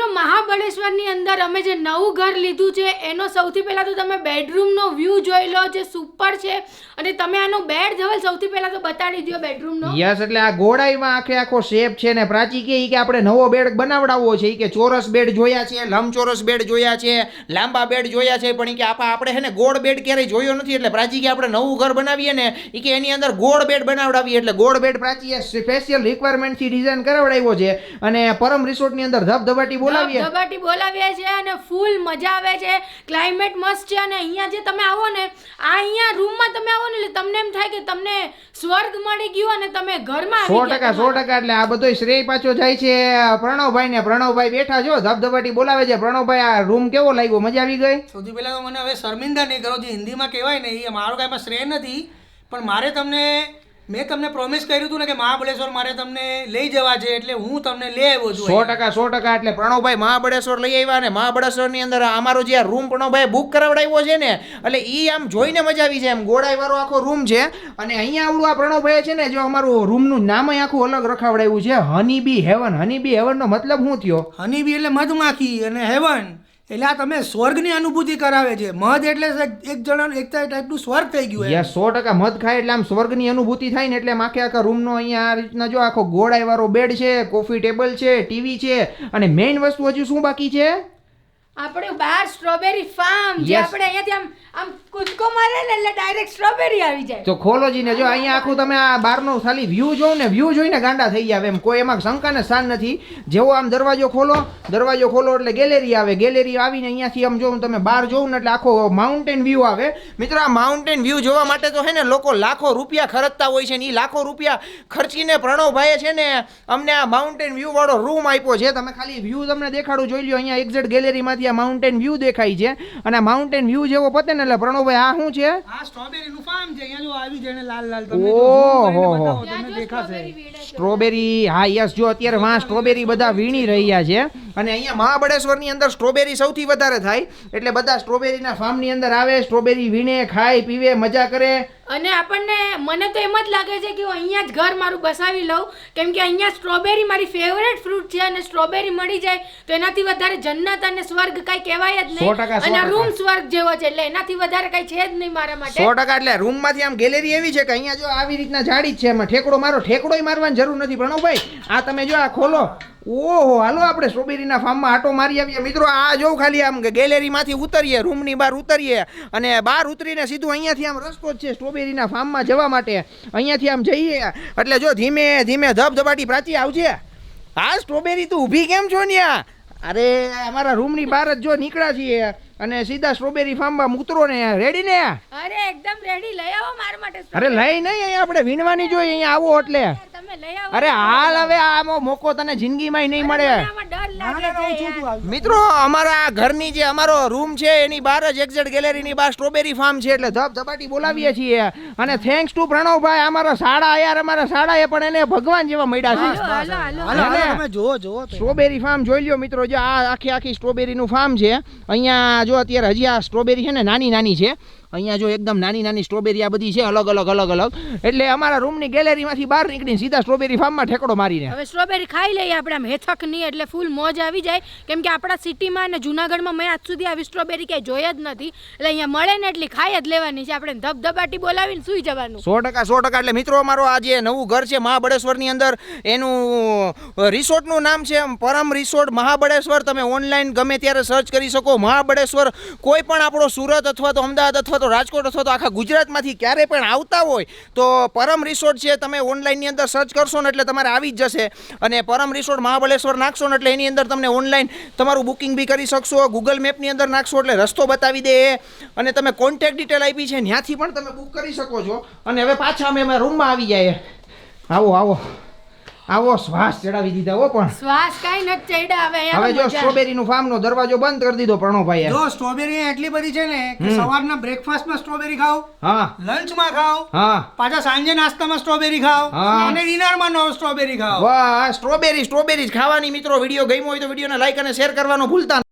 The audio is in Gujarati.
મિત્રો મહાબળેશ્વરની અંદર અમે જે નવું ઘર લીધું છે, એનો સૌથી પહેલાં તો તમે બેડરૂમનો વ્યૂ જોઈ લો, જે સુપર છે. અને તમે આનો બેડ ધવલ સૌથી પહેલાં તો બતાડી દો બેડરૂમનો યસ, એટલે આ ગોળાઈમાં આખે આખો શેપ છે ને પ્રાચી કે કે આપણે નવો બેડ બનાવડાવવો છે. એ કે ચોરસ બેડ જોયા છે, લંબચોરસ બેડ જોયા છે, લાંબા બેડ જોયા છે, પણ કે આપા આપણે હે ને ગોળ બેડ ક્યારેય જોયો નથી. એટલે પ્રાચી કે આપણે નવું ઘર બનાવીએ ને એ કે એની અંદર ગોળ બેડ બનાવડાવીએ. એટલે ગોળ બેડ પ્રાચીએ સ્પેશિયલ રિક્વાયરમેન્ટથી ડિઝાઇન કરાવડાવ્યો છે. અને પરમ રિસોર્ટની અંદર ધબધબાટી બોલાવીએ. ધબાટી બોલાવીએ છે અને ફૂલ મજા આવે છે. ક્લાઇમેટ મસ્ત છે અને અહીંયા જે તમે આવો ને આ અહીંયા રૂમમાં તમે આવો ને એટલે તમને એમ થાય કે તમને સ્વર્ગ મળી ગયું અને તમે ઘરમાં સો ટકા સો ટકા એટલે આ બધો શ્રેય પાછો જાય છે પ્રણવભાઈ ને પ્રણવભાઈ બેઠા છો ધબધબાટી બોલાવે છે. પ્રણવભાઈ આ રૂમ કેવો લાગ્યો? મજા આવી ગઈ? સૌથી પહેલા તો મને હવે શર્મિંદા નહીં કરો જે હિન્દીમાં કહેવાય ને એ મારો કાંઈ શ્રેય નથી પણ મારે તમને મેં તમને પ્રોમિસ કર્યું હતું ને કે મહાબળેશ્વર મારે તમને લઈ જવા છે એટલે હું તમને લઈ આવ્યો છું સો ટકા સો ટકા એટલે પ્રણવભાઈ મહાબળેશ્વર લઈ આવ્યા ને મહાબળેશ્વરની અંદર અમારો જે આ રૂમ પ્રણવભાઈ બુક કરાવડાવ્યો છે ને એટલે એ આમ જોઈને મજા આવી જાય એમ. ગોળાઈ વાળો આખો રૂમ છે અને અહીંયા આવડું આ પ્રણવભાઈ છે ને જો અમારું રૂમનું નામ આખું અલગ રખાવડાવ્યું છે. Honey bee heaven honey bee હેવનનો મતલબ શું થયો? હની બી એટલે મધમાખી અને હેવન એટલે આ તમે સ્વર્ગની અનુભૂતિ કરાવે છે. મધ એટલે એક જણા એક ટાઈપનું સ્વર્ગ થઈ ગયું યાર સો ટકા મધ ખાય એટલે આમ સ્વર્ગની અનુભૂતિ થાય ને એટલે આમ આખે આખા રૂમનો અહીંયા આ રીતના જો આખો ગોળાઈ વાળો બેડ છે કોફી ટેબલ છે ટીવી છે. અને મેઇન વસ્તુ હજુ શું બાકી છે? આપણે બહાર સ્ટ્રોબેરી ફાર્મ જે Yes. આપણે અહીંયાથી આમ આમ કૂદકો મારે ને એટલે ડાયરેક્ટ સ્ટ્રોબેરી આવી જાય. તો ખોલો જીને જો અહીંયા આખું તમે આ બહારનો ખાલી વ્યૂ જોવો ને વ્યૂ જોઈને ગાંડા થઈ જાવ એમ. કોઈ એમાં શંકાને સ્થાન નથી. જેવો આમ દરવાજો ખોલો દરવાજો ખોલો એટલે ગેલેરી આવે. ગેલેરી આવીને અહીંયાથી આમ જો તમે બહાર જોવું ને એટલે આખો માઉન્ટેન વ્યૂ આવે. મિત્રો આ માઉન્ટેન વ્યૂ જોવા માટે તો હે ને લોકો લાખો રૂપિયા ખર્ચતા હોય છે ને એ લાખો રૂપિયા ખર્ચીને પ્રણવભાઈએ છે ને અમને આ માઉન્ટેન વ્યૂ વાળો રૂમ આપ્યો છે. તમે ખાલી વ્યૂ તમને દેખાડું જોઈ લ્યો અહીંયા એક્ઝેટ ગેલેરીમાંથી આ માઉન્ટેન વ્યૂ દેખાય છે. અને આ માઉન્ટેન વ્યૂ જેવો પતે ને એટલે પ્રણવભાઈ આ શું છે? આ સ્ટ્રોબેરીનું ફાર્મ છે. અહીંયા જો આવી જઈને લાલ લાલ તમે ઓહો જો હો. તમને દેખાશે. સ્ટ્રોબેરી વીણે સ્ટ્રોબેરી હા યસ જો અત્યારે વાં સ્ટ્રોબેરી બધા વીણી રહ્યા છે. અને અહીંયા મહાબળેશ્વરની અંદર સ્ટ્રોબેરી સૌથી વધારે થાય. એટલે બધા સ્ટ્રોબેરીના ફાર્મની અંદર આવે સ્ટ્રોબેરી વીણે ખાય પીવે મજા કરે. અને આપણને મને તો એમ જ લાગે છે કે હું અહીંયા જ ઘર મારું બસાવી લઉં. કેમ કે અહીંયા સ્ટ્રોબેરી મારી ફેવરેટ ફ્રૂટ છે અને સ્ટ્રોબેરી મળી જાય તો એનાથી વધારે જન્નત અને સ્વર્ગ કાંઈ કહેવાય જ નહીં. અને રૂમ સ્વર્ગ જેવો છે એટલે એનાથી વધારે કાંઈ છે જ નહીં મારા માટે. સો ટકા એટલે રૂમમાંથી આમ ગેલેરી એવી છે કે અહીંયા જો આવી રીતના જાડી જ છે એમાં ઠેકડો મારો ઠેકડોય મારવાની જરૂર નથી. પ્રણવભાઈ આ તમે જો આ ખોલો. ઓહો હાલો આપણે સ્ટ્રોબેરીના ફાર્મમાં આટો મારી આવીએ. મિત્રો આ જો ખાલી આમ ગેલેરીમાંથી ઉતરીએ રૂમની બહાર ઉતરીએ અને બહાર ઉતરીને સીધું અહીંયાથી આમ રસ્તો જ છે સ્ટ્રોબેરીના ફાર્મમાં જવા માટે. અહીંયાથી આમ જઈએ. એટલે જો ધીમે ધીમે ધબધબાટી પ્રાચી આવજે. હા સ્ટ્રોબેરી તું ઊભી કેમ છો ન્યા? અરે અમારા રૂમની બહાર જ જો નીકળ્યા છીએ અને સીધા સ્ટ્રોબેરી ફાર્મમાં ઉતરો ને. રેડી ને? અરે એકદમ રેડી લઈ આવો મારા માટે અરે લઈ નહીં અહીંયા આપણે વીણવાની જોઈએ અહીંયા આવો એટલે. તમે લઈ આવો. અરે હાલ હવે આ મોકો તને જિંદગીમાં નહીં મળે. મિત્રો અમારા ઘરની જે અમારો રૂમ છે એની બહાર જ એક્ઝેક્ટ ગેલેરીની બહાર સ્ટ્રોબેરી ફાર્મ છે એટલે ધબ ધબાટી બોલાવીએ છીએ. અને થેન્ક્સ ટુ પ્રણવભાઈ અમારા શાળા યાર અમારા શાળાએ પણ એને ભગવાન જેવા મળ્યા છે. હાલો હાલો હાલો. હાલો ને? તમે જુઓ જુઓ તો. સ્ટ્રોબેરી ફાર્મ જોઈ લ્યો મિત્રો જો આ આખી આખી સ્ટ્રોબેરીનું ફાર્મ છે. અહીંયા જો અત્યારે હજી આ સ્ટ્રોબેરી છે ને નાની નાની છે. અહીંયા જો એકદમ નાની નાની સ્ટ્રોબેરી આ બધી છે અલગ અલગ અલગ અલગ. એટલે અમારા રૂમની ગેલેરીમાંથી બહાર નીકળીને સીધા સ્ટ્રોબેરી ફાર્મમાં ઠેકડો મારીને. હવે સ્ટ્રોબેરી ખાઈ લઈએ આપણે આમ હેથક નહીં એટલે ફૂલ મોજ આવી જાય. કેમ કે આપણા સિટીમાં અને જુનાગઢમાં મેં આજ સુધી આવી સ્ટ્રોબેરી ક્યાંય જોઈ જ નથી. એટલે અહીંયા મળે ને એટલી ખાઈ જ લેવાની છે. આપણે ધબધબાટી બોલાવીને સુઈ જવાનું. સો ટકા સો ટકા. એટલે મિત્રો અમારો આ જે નવું ઘર છે મહાબળેશ્વરની અંદર એનું રિસોર્ટનું નામ છે પરમ રિસોર્ટ મહાબળેશ્વર. તમે ઓનલાઈન ગમે ત્યારે સર્ચ કરી શકો. મહાબળેશ્વર કોઈ પણ આપણો સુરત અથવા તો અમદાવાદ અથવા તો રાજકોટ અથવા તો આખા ગુજરાતમાંથી ક્યારે પણ આવતા હોય, તો પરમ રિસોર્ટ છે, તમે ઓનલાઈનની અંદર સર્ચ કરશો ને એટલે તમારે આવી જ જશે. અને પરમ રિસોર્ટ મહાબળેશ્વર નાખશો ને એટલે એની અંદર તમને ઓનલાઈન તમારું બુકિંગ બી કરી શકશો ગૂગલ મેપની અંદર નાખશો એટલે રસ્તો બતાવી દે અને તમે કોન્ટેક્ટ ડિટેલ આપી છે ત્યાંથી પણ તમે બુક કરી શકો છો. અને હવે પાછા અમે અમે રૂમમાં આવી જાય. આવો આવો. આવો શ્વાસ ચડાવી દીધા હો પણ. શ્વાસ કાંઈ નથી ચડ્યા હવે જો મજા. સ્ટ્રોબેરીનું ફાર્મનો દરવાજો બંધ કરી દીધો પ્રણવભાઈએ. જો સ્ટ્રોબેરી એટલી બધી છે ને કે સવારના બ્રેકફાસ્ટમાં સ્ટ્રોબેરી ખાઓ હા. લંચમાં ખાઓ હા. પાછા સાંજે નાસ્તામાં સ્ટ્રોબેરી ખાઓ અને અને ડિનરમાં નો સ્ટ્રોબેરી ખાઓ. વાહ સ્ટ્રોબેરી સ્ટ્રોબેરી ખાવાની મિત્રો. વીડિયો ગમ્યો હોય તો વિડીયોને લાઈક અને શેર કરવાનું ભૂલતા